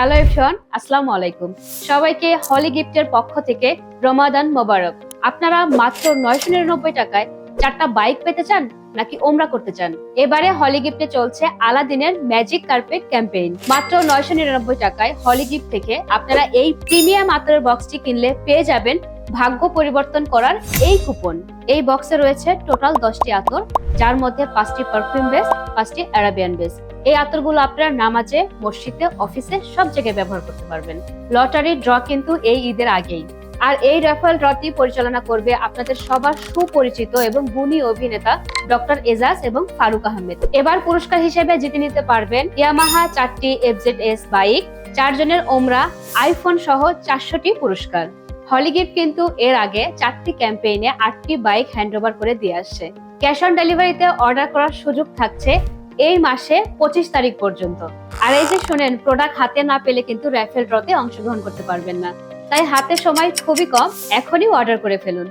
Hello everyone, আসসালামু আলাইকুম। সবাইকে হলি গিফটের পক্ষ থেকে রমাদান মোবারক। আপনারা মাত্র নয়শো নিরানব্বই টাকায় চারটা বাইক পেতে চান নাকি ওমরা করতে চান? এবারে হলি গিফটে চলছে আলাদিনের ম্যাজিক কার্পেট ক্যাম্পেইন মাত্র নয়শো নিরানব্বই টাকায় হলি গিফট থেকে আপনারা এই প্রিমিয়াম আতরের বক্সটি কিনলে পেয়ে যাবেন ভাগ্য পরিবর্তন করার এই কুপন এই বক্সে রয়েছে টোটাল দশটি আতর, যার মধ্যে পাঁচটি পারফিউম বেস পাঁচটি অ্যারাবিয়ান বেস এই আতরগুলো আপনারা নামাজে, মসজিদে অফিসে সব জায়গায় ব্যবহার করতে পারবেন। লটারি ড্র কিন্তু এই ঈদের আগেই। আর এই রেফারেল ড্রটি পরিচালনা করবে আপনাদের সবার সুপরিচিত এবং গুণী অভিনেতা ডক্টর এজাজ এবং ফারুক আহমেদ। এবার পুরস্কার হিসেবে জিতে নিতে পারবেন ইয়ামাহা চারটি এফজেড এস বাইক, চারজনের ওমরা, আইফোন সহ চারশোটি পুরস্কার। হলিগিফট কিন্তু এর আগে চারটি ক্যাম্পেইনে আটটি বাইক হ্যান্ডওভার করে দিয়ে আসছে। ক্যাশ অন ডেলিভারিতে অর্ডার করার সুযোগ থাকছে এই মাসে পঁচিশ তারিখ পর্যন্ত। আর এই যে শোনেন প্রোডাক্ট হাতে না পেলে কিন্তু র্যাফেল ড্রতে অংশগ্রহণ করতে পারবেন না। তাই হাতে সময় খুবই কম এখনই অর্ডার করে ফেলুন।